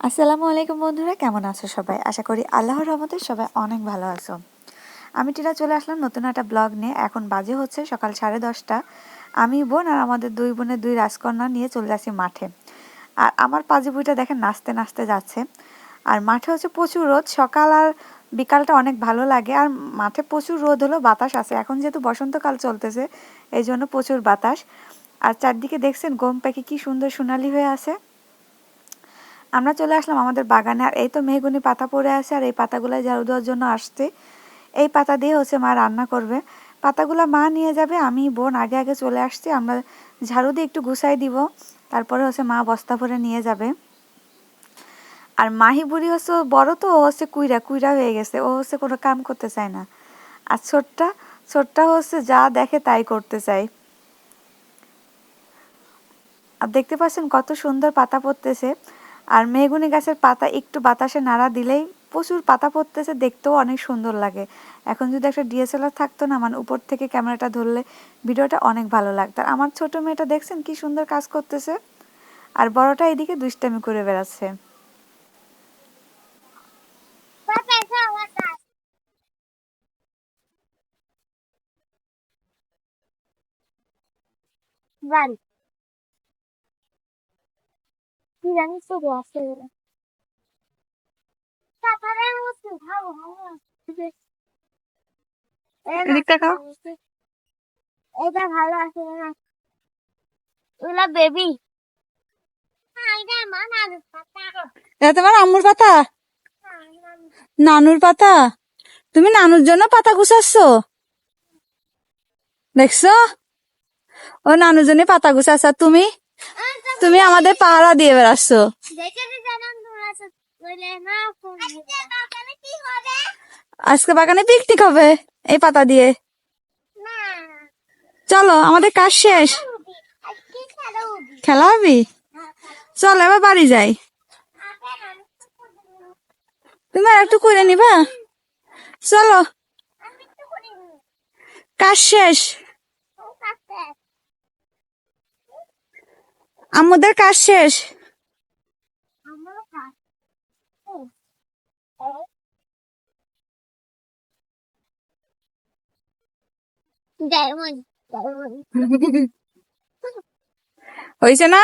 আসসালামু আলাইকুম বন্ধুরা, কেমন আছো সবাই? আশা করি আল্লাহর রহমতে সবাই অনেক ভালো আছো। আমি টিরা চলে আসলাম নতুন একটা ব্লগ নিয়ে। এখন বাজে হচ্ছে সকাল সাড়ে দশটা। আমি বোন আর আমাদের দুই বোনের দুই রাজকন্যা নিয়ে চলে যাচ্ছি মাঠে। আর আমার পাজি বুইটা দেখেন নাচতে নাচতে যাচ্ছে। আর মাঠে হচ্ছে প্রচুর রোদ। সকাল আর বিকালটা অনেক ভালো লাগে। আর মাঠে প্রচুর রোদ হলো বাতাস আছে। এখন যেহেতু বসন্তকাল চলতেছে, এই জন্য প্রচুর বাতাস। আর চারদিকে দেখছেন গম পাখি কি সুন্দর সোনালি হয়ে আছে। আমরা চলে আসলাম আমাদের বাগানে। আর এই তো মেহগুনি পাতা পড়ে আছে আর এই পাতাগুলো ঝাড়ু দেওয়ার জন্য আসছে। এই পাতা দিয়ে হচ্ছে মা রান্না করবে। পাতাগুলো মা নিয়ে যাবে, আমি বোন আগে আগে চলে আসছি, আমরা ঝাড়ু দিয়ে একটু গুছাই দিব। তারপরে হচ্ছে মা বস্তা ভরে নিয়ে যাবে। আর মাহি বুড়ি হচ্ছে বড় তো, ও হচ্ছে কুইরা কুইরা হয়ে গেছে, ও হচ্ছে কোনো কাম করতে চায় না। আর ছোটটা ছোটটা হচ্ছে যা দেখে তাই করতে চায়। আর দেখতে পাচ্ছেন কত সুন্দর পাতা পড়তেছে। আর মেহগুনি গাছের পাতা একটু বাতাসে নাড়া দিলেই প্রচুর পাতা পড়তেছে, দেখতেও অনেক সুন্দর লাগে। এখন যদি একটা ডিএসএলআর থাকতো না মানে উপর থেকে ক্যামেরাটা ধরলে ভিডিওটা অনেক ভালো লাগতো। আর আমার ছোট মেয়েটা দেখছেন কি সুন্দর কাজ করতেছে? আর বড়টা এদিকে দুষ্টামি করে বেড়াচ্ছে। Run. কি জানিস তো। এটা ভালো আছে না ওলা বেবি এটা তোমার আম্মুর পাতা নানুর পাতা তুমি নানুর জন্য পাতা গুছাচ্ছ? দেখছ? ও নানুর জন্য পাতা গুছাচ্ছ। তুমি? তুমি আমাদের পাহারা দিয়ে বেড়াচ্ছ। আজকে বাগানে পিকনিক হবে? এই পাতা দিয়ে। চলো আমাদের কাজ শেষ। খেলা হবে। চলো এবার বাড়ি যাই। তুমি আর একটু করে নিবা? চলো। কাজ শেষ। আমাদের কাজ শেষ। হয়েছে না?